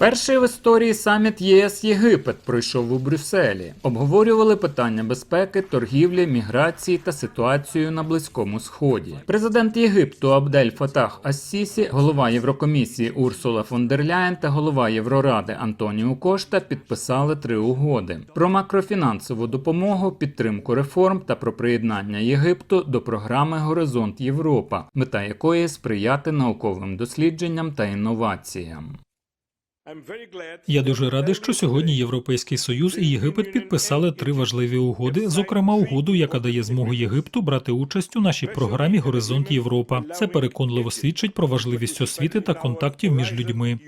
Перший в історії саміт ЄС Єгипет пройшов у Брюсселі. Обговорювали питання безпеки, торгівлі, міграції та ситуацію на Близькому Сході. Президент Єгипту Абдель Фатах Ассісі, голова Єврокомісії Урсула фон дер Ляєн та голова Євроради Антоніо Кошта підписали три угоди про макрофінансову допомогу, підтримку реформ та про приєднання Єгипту до програми Горизонт Європа, мета якої сприяти науковим дослідженням та інноваціям. Я дуже радий, що сьогодні Європейський Союз і Єгипет підписали три важливі угоди, зокрема угоду, яка дає змогу Єгипту брати участь у нашій програмі Горизонт Європа. Це переконливо свідчить про важливість освіти та контактів між людьми.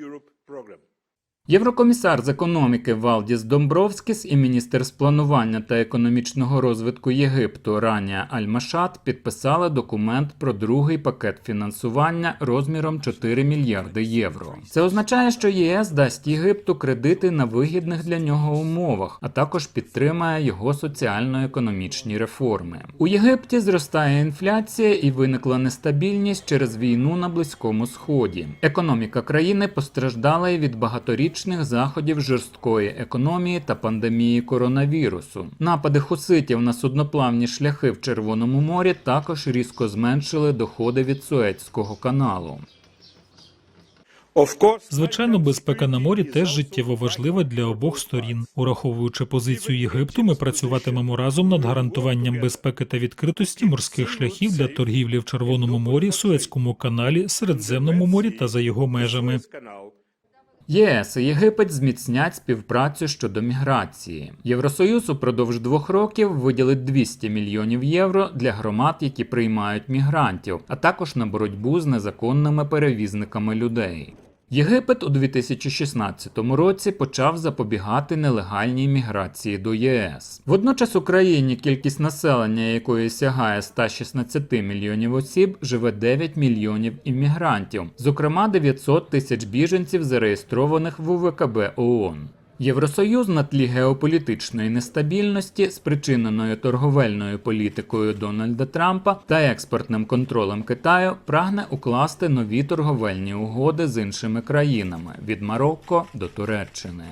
Єврокомісар з економіки Валдіс Домбровскіс і міністр з планування та економічного розвитку Єгипту Ранія Аль-Машат підписали документ про другий пакет фінансування розміром 4 мільярди євро. Це означає, що ЄС дасть Єгипту кредити на вигідних для нього умовах, а також підтримає його соціально-економічні реформи. У Єгипті зростає інфляція і виникла нестабільність через війну на Близькому Сході. Економіка країни постраждала і від багаторічних заходів жорсткої економії та пандемії коронавірусу. Напади хуситів на судноплавні шляхи в Червоному морі також різко зменшили доходи від Суецького каналу. Звичайно, безпека на морі теж життєво важлива для обох сторін. Ураховуючи позицію Єгипту, ми працюватимемо разом над гарантуванням безпеки та відкритості морських шляхів для торгівлі в Червоному морі, Суецькому каналі, Середземному морі та за його межами. ЄС і Єгипет зміцнять співпрацю щодо міграції. Євросоюз упродовж двох років виділить 200 мільйонів євро для громад, які приймають мігрантів, а також на боротьбу з незаконними перевізниками людей. Єгипет у 2016 році почав запобігати нелегальній міграції до ЄС. Водночас Україні кількість населення якої сягає 116 мільйонів осіб, живе 9 мільйонів іммігрантів, зокрема 900 тисяч біженців, зареєстрованих в УВКБ ООН. Євросоюз на тлі геополітичної нестабільності, спричиненої торговельною політикою Дональда Трампа та експортним контролем Китаю, прагне укласти нові торговельні угоди з іншими країнами від Марокко до Туреччини.